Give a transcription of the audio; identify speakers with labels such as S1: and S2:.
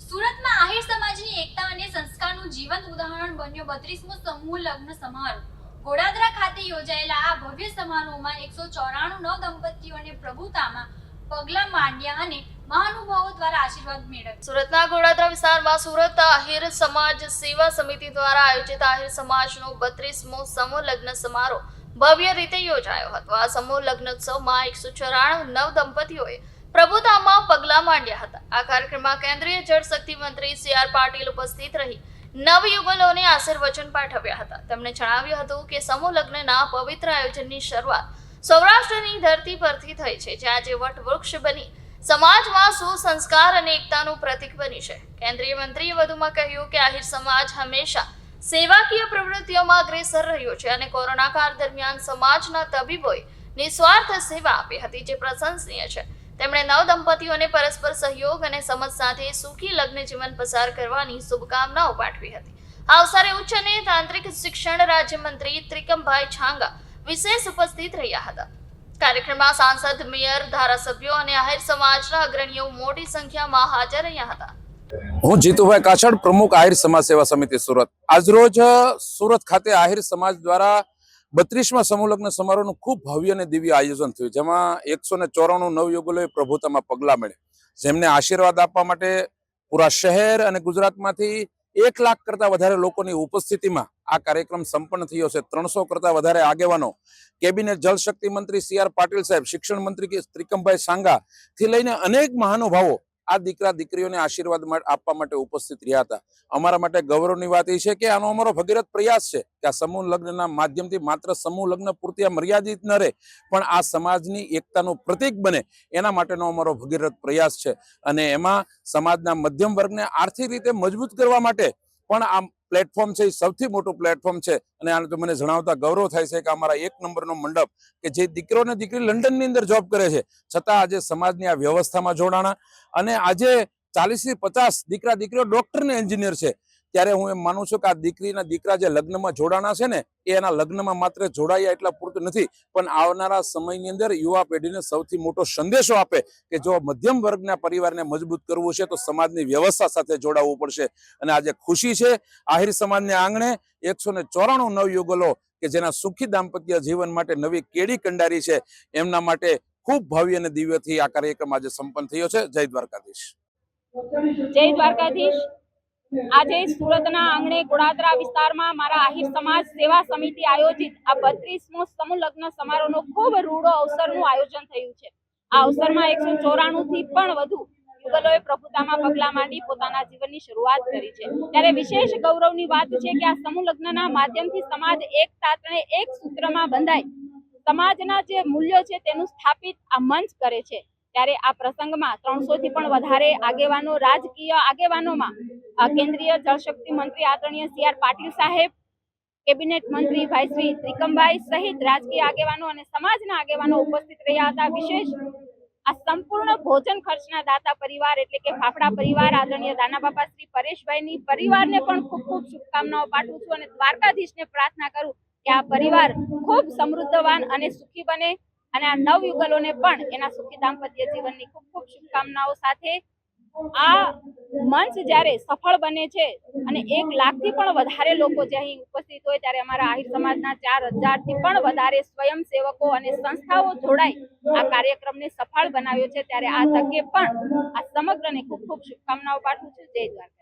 S1: સુરતમાં આહિર સમાજની એકતા અને સંસ્કારનું જીવંત ઉદાહરણ બન્યો બત્રીસમો સમૂહ લગ્ન સમારોહ. ગોડાદરા ખાતે યોજાયેલા આ ભવ્ય સમારોહમાં એકસો ચોરાણું નવ દંપતીઓને પ્રભુતામાં પગલા માંડ્યા અને મહાનુભાવો દ્વારા આશીર્વાદ મેળવ્યા.
S2: સુરતના ગોડાદરા વિસ્તારમાં સુરત આહિર સમાજ સેવા સમિતિ દ્વારા આયોજિત આહિર સમાજનો બત્રીસમો સમૂહ લગ્ન સમારોહ ભવ્ય રીતે યોજાયો હતો. આ સમૂહ લગ્નોત્સવમાં એકસો ચોરાણું નવ દંપતીઓએ પ્રભુતામાં પગલા માંડ્યા હતા. આ કાર્યક્રમમાં કેન્દ્રીય જળશક્તિ મંત્રી સી આર પાટીલ ઉપસ્થિત રહી નવયુગલોને આશીર્વચન પાઠવ્યા હતા. તેમણે જણાવ્યું હતું કે સમૂહ લગ્નના પવિત્ર આયોજનની શરૂઆત સૌરાષ્ટ્રની ધરતી પરથી થઈ છે, જ્યાં જે વટવૃક્ષ બની સમાજમાં સુસંસ્કાર અને એકતાનું પ્રતીક બની છે. કેન્દ્રીય મંત્રીએ વધુમાં કહ્યું કે આહિર સમાજ હંમેશા સેવાકીય પ્રવૃત્તિઓમાં અગ્રેસર રહ્યો છે અને કોરોના કાળ દરમિયાન સમાજના તબીબોએ નિસ્વાર્થ સેવા આપી હતી, જે પ્રશંસનીય છે. તેમણે નવ દંપતીઓને પરસ્પર સહયોગ અને સમજ સાથે સુખી લગ્ન જીવન પસાર કરવાની શુભકામનાઓ પાઠવી હતી. આ અવસરે ઉચ્ચ અને તાંત્રિક શિક્ષણ રાજ્યમંત્રી ત્રિકમભાઈ છાંગા વિશેષ ઉપસ્થિત રહ્યા હતા. કાર્યક્રમમાં સાંસદ, મેયર, ધારાસભ્યો અને આહિર સમાજના અગ્રણીઓ મોટી સંખ્યામાં હાજર રહ્યા હતા.
S3: હું જીતુભાઈ કાછડ, પ્રમુખ આહિર સમાજ સેવા સમિતિ સુરત. આજરોજ સુરત ખાતે આહિર સમાજ દ્વારા બત્રીસમાં સમૂહલગ્ન સમારોહનું ખૂબ ભવ્ય અને દિવ્ય આયોજન થયું, જેમાં એકસો ને ચોરાણું નવયુગલોએ પ્રભુતામાં પગલાં મળ્યા. જેમને આશીર્વાદ આપવા માટે પૂરા શહેર અને ગુજરાતમાંથી એક લાખ કરતાં વધારે લોકોની ઉપસ્થિતિમાં આ કાર્યક્રમ સંપન્ન થયો છે. ત્રણસો કરતાં વધારે આગેવાનો કેબિનેટ જળશક્તિ મંત્રી સી આર પાટીલ સાહેબ, શિક્ષણ મંત્રી ત્રિકમભાઈ સાંગા થી લઈને અનેક મહાનુભાવો આ દીકરા દીકરીઓને આશીર્વાદ આપવા માટે ઉપસ્થિત રહ્યા હતા. અમારા માટે ગૌરવની વાત એ છે કે આનો અમારો ભગીરથ પ્રયાસ છે કે આ સમૂહ લગ્નના માધ્યમથી માત્ર સમૂહ લગ્ન પૂરતી આ મર્યાદિત ન રહે, પણ આ સમાજની એકતાનું પ્રતીક બને એના માટેનો અમારો ભગીરથ પ્રયાસ છે. અને એમાં સમાજના મધ્યમ વર્ગને આર્થિક રીતે મજબૂત કરવા માટે પણ આ પ્લેટફોર્મ છે એ સૌથી મોટું પ્લેટફોર્મ છે. અને આને તો મને જણાવતા ગૌરવ થાય છે કે અમારા એક નંબરનો મંડપ કે જે દીકરો અને દીકરી લંડનની અંદર જોબ કરે છે. છતાં આજે સમાજની આ વ્યવસ્થામાં જોડાણા. અને આજે ચાલીસથી પચાસ દીકરા દીકરીઓ ડૉક્ટર ને એન્જિનિયર છે. ત્યારે હું એમ માનું છું કે આ દીકરીના દીકરા જે લગ્નમાં જોડાણા છે ને, એ એના લગ્નમાં માત્ર જોડાયા એટલા પૂરતું નથી, પણ આવનારા સમયની અંદર યુવા પેઢીને સૌથી મોટો સંદેશો આપે કે જો મધ્યમ વર્ગના પરિવારને મજબૂત કરવું છે તો સમાજની વ્યવસ્થા સાથે જોડાવવું પડશે. અને આજે ખુશી છે, આહિર સમાજને આંગણે એકસો ને ચોરાણું કે જેના સુખી દાંપત્ય જીવન માટે નવી કેડી કંડારી છે. એમના માટે ખૂબ ભવ્ય અને દિવ્યથી આ કાર્યક્રમ આજે સંપન્ન થયો છે. જય દ્વારકાધીશ.
S4: જય દ્વારકાધીશ. આજે સુરતના આંગણે ગોળાદરા વિસ્તારમાં મારા આહિર સમાજ સેવા સમિતિ આયોજિત આ બત્રીસમો સમૂહ લગ્ન સમારોહનો ખૂબ રૂડો અવસરનું આયોજન થયું છે. આ અવસરમાં એકસો ચોરાણું પણ વધુ વાત છે કે આ સમૂહ લગ્નના માધ્યમથી સમાજ એક તાતણે એક સૂત્રમાં બંધાય. સમાજના જે મૂલ્યો છે તેનું સ્થાપિત આ મંચ કરે છે. ત્યારે આ પ્રસંગમાં ત્રણસો થી પણ વધારે આગેવાનો, રાજકીય આગેવાનોમાં કેન્દ્રીય જળશક્તિ મંત્રી આદરણીય સી આર પાટીલ સાહેબ, કેબિનેટ મંત્રી ભાઈ શ્રી ત્રિકમભાઈ સહિત રાજકીય આગેવાનો અને સમાજના આગેવાનો ઉપસ્થિત રહ્યા હતા. વિશેષ આ સંપૂર્ણ ભોજન ખર્ચના દાતા પરિવાર એટલે કે ફાફડા પરિવાર, આદરણીય દાના બાપા શ્રી પરેશભાઈની પરિવારને પણ ખૂબ ખૂબ શુભકામનાઓ પાઠવું છું અને દ્વારકાધીશને પ્રાર્થના કરું કે આ પરિવાર ખૂબ સમૃદ્ધવાન અને સુખી બને અને આ નવ યુગલોને પણ એના સુખી દાંપત્ય જીવનની ખૂબ ખૂબ શુભકામનાઓ સાથે આ મંચ જ્યારે સફળ બને છે અને એક લાખથી પણ વધારે લોકો જે અહીં ઉપસ્થિત હોય ત્યારે અમારા આહિર સમાજના ચાર હજારથી પણ વધારે સ્વયંસેવકો અને સંસ્થાઓ જોડાઈ આ કાર્યક્રમને સફળ બનાવ્યો છે ત્યારે આ તકે પણ આ સમગ્રને ખૂબ ખૂબ શુભકામનાઓ પાઠવું છું. જય દ્વારકા.